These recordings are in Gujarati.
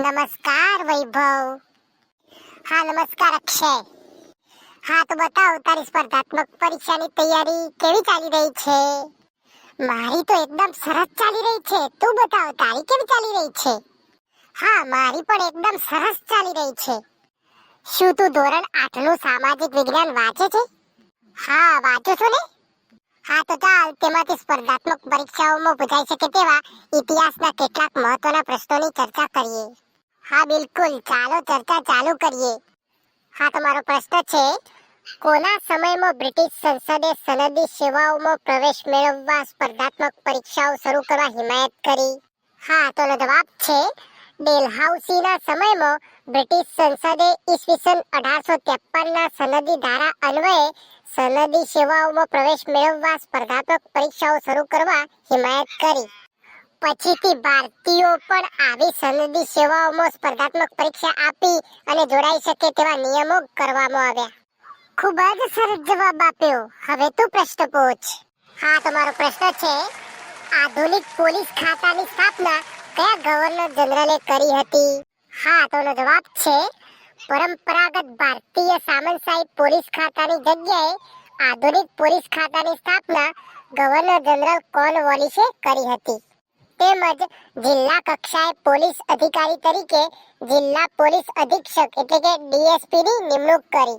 નમસ્કાર, વૈભવ. હા, નમસ્કાર, અક્ષય. હા, તો બતાવ, તારી સ્પર્ધાત્મક પરીક્ષાની તૈયારી કેવી ચાલી રહી છે? મારી તો એકદમ સરસ ચાલી રહી છે. તું બતાવ, તારી કેવી ચાલી રહી છે? હા, મારી પણ એકદમ સરસ ચાલી રહી છે. શું તું ધોરણ આઠનું સામાજિક વિજ્ઞાન વાંચે છે? હા, વાંચો છો ને? હા, તો ચાલ, તેમાંથી સ્પર્ધાત્મક પરીક્ષાઓમાં પૂછાઈ શકે તેવા ઇતિહાસના કેટલાક મહત્વના પ્રશ્નોની ચર્ચા કરીએ. હા, બિલકુલ. ચાલો, ચર્ચા ચાલુ કરીએ. હા, તમારો પ્રશ્ન છે, કોના સમયમાં બ્રિટિશ સંસદે સનદી સેવાઓમાં પ્રવેશ મેળવવા સ્પર્ધાત્મક પરીક્ષાઓ શરૂ કરવા હિમાયત કરી? હા, તો જવાબ છે, ડેલહાઉસીના સમયમાં બ્રિટિશ સંસદે ઈસવીસન અઢારસો ત્રેપનના સનદી ધારા અન્વયે સનદી સેવાઓમાં પ્રવેશ મેળવવા સ્પર્ધાત્મક પરીક્ષાઓ શરૂ કરવા હિમાયત કરી. પછીથી ભારતીયો પણ આવી સનદી સેવાઓમાં સ્પર્ધાત્મક પરીક્ષા આપી અને જોડાઈ શકે તેવા નિયમો કરવામાં આવ્યા. ખૂબ જ સરસ જવાબ આપ્યો. હવે તું પ્રશ્ન પૂછ હા, તમારો પ્રશ્ન છે, આધુનિક પોલીસ ખાતાની સ્થાપના કયા ગવર્નર જનરલે કરી હતી? હા તો જવાબ છે, પરંપરાગત ભારતીય સામંતશાહી પોલીસ ખાતાની જગ્યાએ આધુનિક પોલીસ ખાતાની સ્થાપના ગવર્નર જનરલ કોર્નવોલિસે કરી હતી. તેમજ જિલ્લા કક્ષાએ પોલીસ અધિકારી તરીકે જિલ્લા પોલીસ અધિક્ષક એટલે કે ડીએસપી ની નિમણૂક કરી.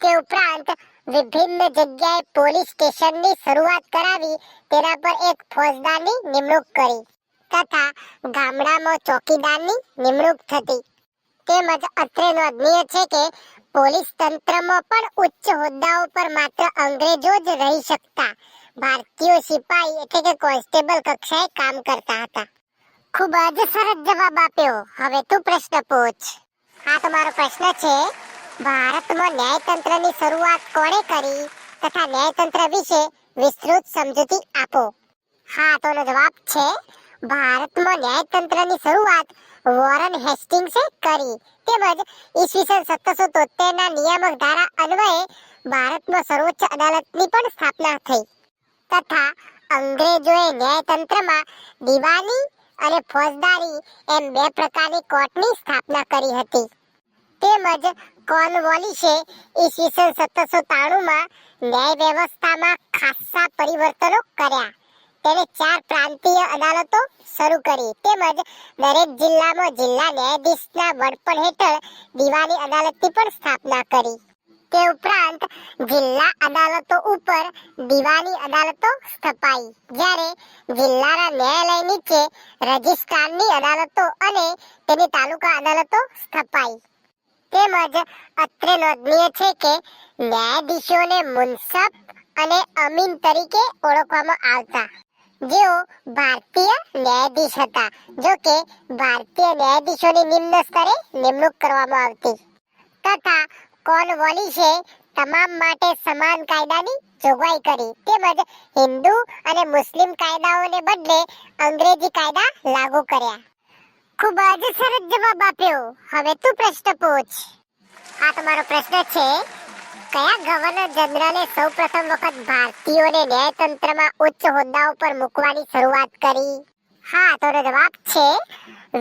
તે ઉપરાંત વિભિન્ન જગ્યાએ પોલીસ સ્ટેશનની શરૂઆત કરાવી, તેના પર એક ફોજદારની નિમણૂક કરી તથા ગામડામાં ચોકીદારની નિમણૂક થતી. તેમજ અત્રે નોંધનીય છે કે પોલીસ તંત્રમાં પણ ઉચ્ચ હોદ્દાઓ પર માત્ર અંગ્રેજો જ રહી શકતા. ભારતીય સિપાહી એટલે કે કોન્સ્ટેબલ કક્ષાએ કામ કરતા હતા. ખૂબ જ સરસ જવાબ આપ્યો. હવે તું પ્રશ્ન પૂછ. આ તમારો પ્રશ્ન છે, ભારતમાં ન્યાયતંત્રની શરૂઆત કોણે કરી તથા ન્યાયતંત્ર વિશે વિસ્તૃત સમજૂતી આપો? હા, તો જવાબ છે ભારતમાં ન્યાયતંત્રની શરૂઆત વોરન હેસ્ટિંગ્સે કરી. તેમજ ઈસવીસન સત્તરસો તોતેરના નિયામક ધારા અન્વયે ભારતમાં સર્વોચ્ચ અદાલતની પણ સ્થાપના થઈ. તથા અંગ્રેજોએ ન્યાયતંત્રમાં દિવાની અને ફોજદારી એમ બે પ્રકારની કોર્ટની સ્થાપના કરી હતી. તેમજ કોર્નવોલિસે ઈસવીસન સત્તરસો ત્રાણુંમાં ન્યાય વ્યવસ્થામાં ખાસ્સા પરિવર્તનો કર્યા. તેને ચાર પ્રાંતીય અદાલતો શરૂ કરી. તેમજ દરેક જિલ્લામાં જિલ્લા ન્યાયાધીશના વડપણ હેઠળ દિવાની અદાલતની પણ સ્થાપના કરી. તે ઉપરાંત જિલ્લા અદાલતો ઉપર દિવાની અદાલતો સ્થપાઈ. જ્યારે જિલ્લાના ન્યાયાલય નીચે રજિસ્ટ્રારની અદાલતો અને તેની તાલુકા અદાલતો સ્થપાઈ. તેમજ અત્રે નોંધનીય છે કે ન્યાયાધીશોને મુનસફ અને અમીન તરીકે ઓળખવામાં આવતા. જેઓ ભારતીય ન્યાયાધીશ હતા, જો કે ભારતીય ન્યાયાધીશોની નિમ્ન સ્તરે નિમણૂક કરવામાં આવતી. તથા કોર્નવોલિસે તમામ માટે સમાન કાયદાની જોગવાઈ કરી. તેમજ હિન્દુ અને મુસ્લિમ કાયદાઓને બદલે અંગ્રેજી કાયદા લાગુ કર્યા. ખૂબ જ સરસ જવાબ આપ્યો. હવે તું પ્રશ્ન પૂછ. આ તમારો પ્રશ્ન છે કયા ગવર્નર જનરલે સૌપ્રથમ વખત ભારતીયોને ન્યાયતંત્રમાં ઉચ્ચ હોદ્દાઓ પર મૂકવાની શરૂઆત કરી? હા, તો જવાબ છે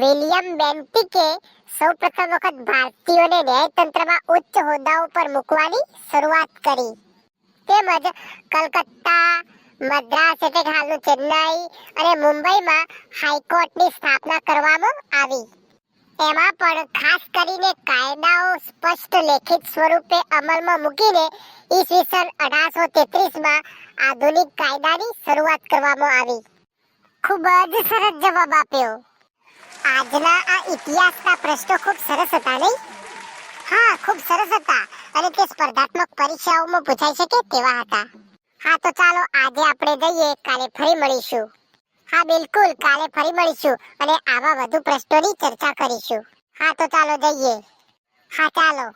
વિલિયમ બેન્ટિકે સૌપ્રથમ વખત ભારતીયોને ન્યાયતંત્રમાં ઉચ્ચ હોદ્દા ઉપર મૂકવાની શરૂઆત કરી. તેમજ કલકત્તા, મદ્રાસ એટલે હાલનું ચેન્નાઈ અને મુંબઈમાં હાઈકોર્ટની સ્થાપના કરવામાં આવી. એમાં પણ ખાસ કરીને કાયદાઓ સ્પષ્ટ લેખિત સ્વરૂપે અમલમાં મૂકીને ઈસવીસન અઢારસો તેત્રીસમાં આધુનિક કાયદાની શરૂઆત કરવામાં આવી. ખૂબ જ સરસ જવાબ આપ્યો. આજના આ ઇતિહાસના પ્રશ્નો ખૂબ સરસ હતા નહીં? હા, ખૂબ સરસ હતા અને તે સ્પર્ધાત્મક પરીક્ષાઓમાં પૂછાઈ શકે તેવા હતા. હા, તો ચાલો આજે આપણે જઈએ, કાલે ફરી મળીશું. હા, બિલકુલ. કાલે ફરી મળીશું અને આવા વધુ પ્રશ્નોની ચર્ચા કરીશું. હા, તો ચાલો જઈએ. હા, ચાલો.